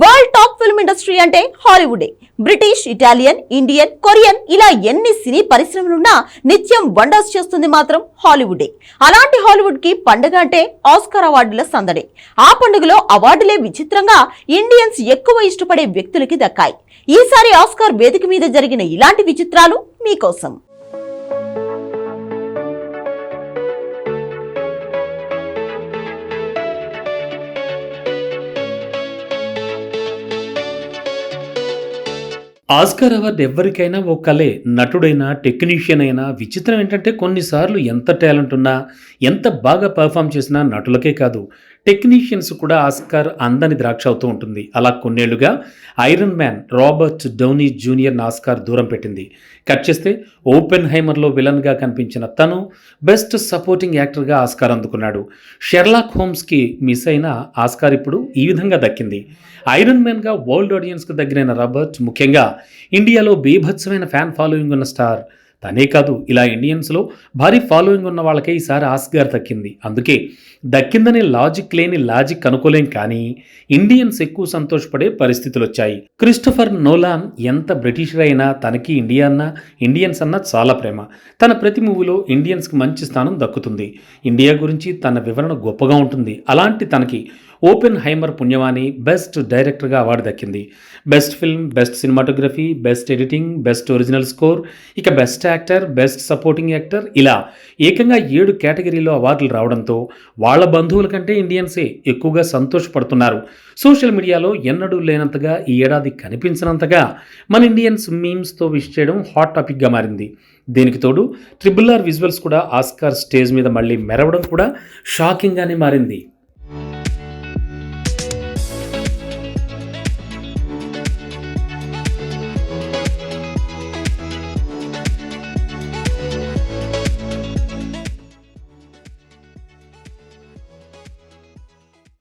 World top film industry అంటే హాలీవుడే. British Italian Indian Korean ఇలా ఎన్ని సినీ పరిశ్రమలున్నా నిత్యం వండర్స్ చేస్తుంది మాత్రం హాలీవుడే. అలాంటి హాలీవుడ్కి పండుగ అంటే ఆస్కార్ అవార్డుల సందడి. ఆ పండుగలో అవార్డులే విచిత్రంగా ఇండియన్స్ ఎక్కువ ఇష్టపడే వ్యక్తులకి దక్కాయి. ఈసారి ఆస్కార్ వేదిక మీద జరిగిన ఇలాంటి విచిత్రాలు మీకోసం. ఆస్కార్ అవార్డు ఎవరికైనా ఓ కలే నటుడైనా టెక్నీషియన్ అయినా విచిత్రం ఏంటంటే కొన్నిసార్లు ఎంత టాలెంట్ ఉన్నా ఎంత బాగా పర్ఫామ్ చేసినా నటులకే కాదు. టెక్నీషియన్స్ కూడా ఆస్కార్ అందని ద్రాక్ష అవుతూ ఉంటుంది. అలా కొన్నేళ్ళుగా iron man Robert Downey junior Oscar దూరం పెట్టింది. కట్ చేస్తే ఓపెన్ హైమర్లో విలన్గా కనిపించిన తను బెస్ట్ సపోర్టింగ్ యాక్టర్గా ఆస్కార్ అందుకున్నాడు. షెర్లాక్ హోమ్స్కి మిస్ అయిన ఆస్కార్ ఇప్పుడు ఈ విధంగా దక్కింది. ఐరన్ మ్యాన్గా వరల్డ్ ఆడియన్స్కు దగ్గరైన రాబర్ట్ ముఖ్యంగా ఇండియాలో బీభత్సమైన ఫ్యాన్ ఫాలోయింగ్ ఉన్న స్టార్ తనే కాదు ఇలా ఇండియన్స్లో భారీ ఫాలోయింగ్ ఉన్న వాళ్ళకే ఈసారి ఆస్కార్ దక్కింది. అందుకే దక్కిందనే లాజిక్ లేని లాజిక్ అనుకోలేం కానీ ఇండియన్స్ ఎక్కువ సంతోషపడే పరిస్థితులు వచ్చాయి క్రిస్టఫర్ నోలాన్ ఎంత బ్రిటిషర్ అయినా తనకి ఇండియా అన్న ఇండియన్స్ అన్న చాలా ప్రేమ. తన ప్రతి మూవీలో ఇండియన్స్కి మంచి స్థానం దక్కుతుంది. ఇండియా గురించి తన వివరణ గొప్పగా ఉంటుంది. అలాంటి తనకి ఓపెన్ హైమర్ పుణ్యవాణి బెస్ట్ డైరెక్టర్గా అవార్డు దక్కింది. Best film best cinematography best editing best original score ఇక best actor best supporting actor ఇలా ఏకంగా ఏడు కేటగిరీలో అవార్డులు రావడంతో వాళ్ళ బంధువుల కంటే ఇండియన్సే ఎక్కువగా సంతోషపడుతున్నారు. సోషల్ మీడియాలో ఎన్నడూ లేనంతగా ఈ ఏడాది కనిపించినంతగా మన ఇండియన్స్ మీమ్స్తో విష్ చేయడం హాట్ టాపిక్గా మారింది. దీనికి తోడు ట్రిబుల్ ఆర్ విజువల్స్ కూడా ఆస్కార్ స్టేజ్ మీద మళ్ళీ మెరవడం కూడా షాకింగ్గానే మారింది.